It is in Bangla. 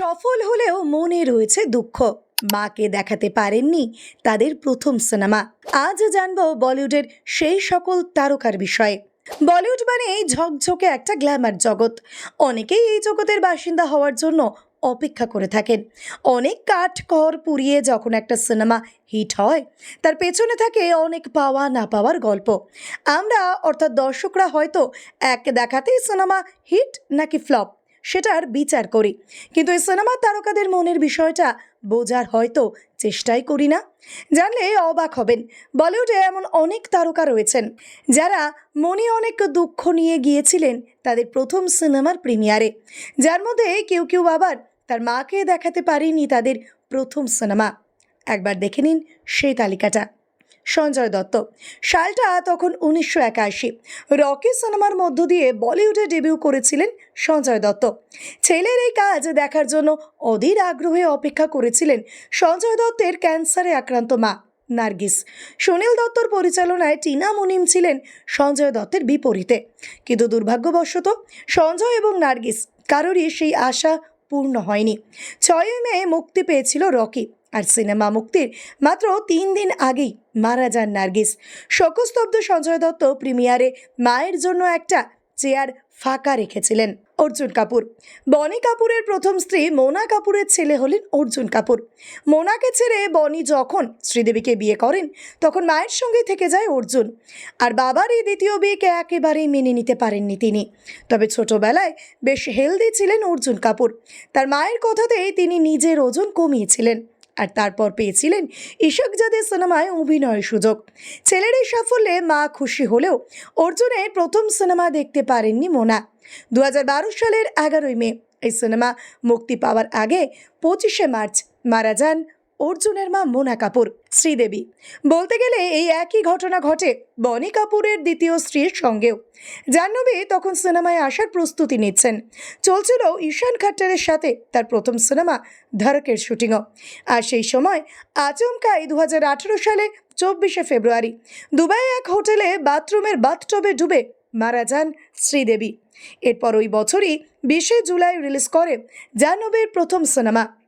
সফল হলেও মনে রয়েছে দুঃখ। মাকে দেখাতে পারেননি তাদের প্রথম সিনেমা। আজ জানব বলিউডের সেই সকল তারকার বিষয়ে। বলিউড মানে এই ঝকঝকে একটা গ্ল্যামার জগৎ। অনেকেই এই জগতের বাসিন্দা হওয়ার জন্য অপেক্ষা করে থাকেন। অনেক কাঠ কর পুড়িয়ে যখন একটা সিনেমা হিট হয়, তার পেছনে থাকে অনেক পাওয়া না পাওয়ার গল্প। আমরা, অর্থাৎ দর্শকরা হয়তো, এক দেখাতেই সিনেমা হিট নাকি ফ্লপ। সেটার বিচার করি। কিন্তু এই সিনেমার তারকাদের মনের বিষয়টা বোঝার হয়তো চেষ্টাই করি না। জানলে অবাক হবেন, বলিউডে এমন অনেক তারকা রয়েছেন যারা মনে অনেক দুঃখ নিয়ে গিয়েছিলেন তাদের প্রথম সিনেমার প্রিমিয়ারে। যার মধ্যে কেউ কেউ আবার তার মাকে দেখাতে পারেনি তাদের প্রথম সিনেমা। একবার দেখে নিন সেই তালিকাটা। সঞ্জয় দত্ত। সালটা তখন উনিশশো একাশি। রকি সিনেমার মধ্য দিয়ে বলিউডে ডেবিউ করেছিলেন সঞ্জয় দত্ত। ছেলের এই কাজ দেখার জন্য অধীর আগ্রহে অপেক্ষা করেছিলেন সঞ্জয় দত্তের ক্যান্সারে আক্রান্ত মা নার্গিস। সুনীল দত্তর পরিচালনায় টিনা মুনিম ছিলেন সঞ্জয় দত্তের বিপরীতে। কিন্তু দুর্ভাগ্যবশত সঞ্জয় এবং নার্গিস কারোরই সেই আশা পূর্ণ হয়নি। ছয়ই মে মুক্তি পেয়েছিল রকি আর সিনেমা মুক্তির মাত্র তিন দিন আগেই মারা যান নার্গিস। শোকস্তব্ধ সঞ্জয় দত্ত প্রিমিয়ারে মায়ের জন্য একটা চেয়ার ফাঁকা রেখেছিলেন অর্জুন কাপুর। বনি কাপুরের প্রথম স্ত্রী মোনা কাপুরের ছেলে হলেন অর্জুন কাপুর। মোনাকে ছেড়ে বনি যখন শ্রীদেবীকে বিয়ে করেন, তখন মায়ের সঙ্গে থেকে যায় অর্জুন। আর বাবার এই দ্বিতীয় বিয়েকে একেবারেই মেনে নিতে পারেননি তিনি। তবে ছোটবেলায় বেশ হেলদি ছিলেন অর্জুন কাপুর। তার মায়ের কথাতেই তিনি নিজের ওজন কমিয়েছিলেন। আর তারপর পেয়েছিলেন ইশাকজাদের সিনেমায় অভিনয়ের সুযোগ। ছেলের এই সাফল্যে মা খুশি হলেও অর্জুনের প্রথম সিনেমা দেখতে পারেননি মোনা। দু হাজার বারো সালের এগারোই মে, এই সিনেমা মুক্তি পাওয়ার আগে পঁচিশে মার্চ মারা যান অর্জুনের মা মোনা কাপুর, শ্রীদেবী। বলতে গেলে এই একই ঘটনা ঘটে বনি কাপুরের দ্বিতীয় স্ত্রীর সঙ্গেও। জাহ্নবী তখন সিনেমায় আসার প্রস্তুতি নিচ্ছেন। চলছিল ঈশান খাট্টারের সাথে তার প্রথম সিনেমা ধরকের শুটিংও। আর সেই সময় আচমকাই দু হাজার সালে চব্বিশে ফেব্রুয়ারি দুবাই এক হোটেলে বাথরুমের বাথটবে ডুবে মারা যান শ্রীদেবী। এরপর ওই বছরই বিশে জুলাই রিলিজ করে জাহ্নবীর প্রথম সিনেমা।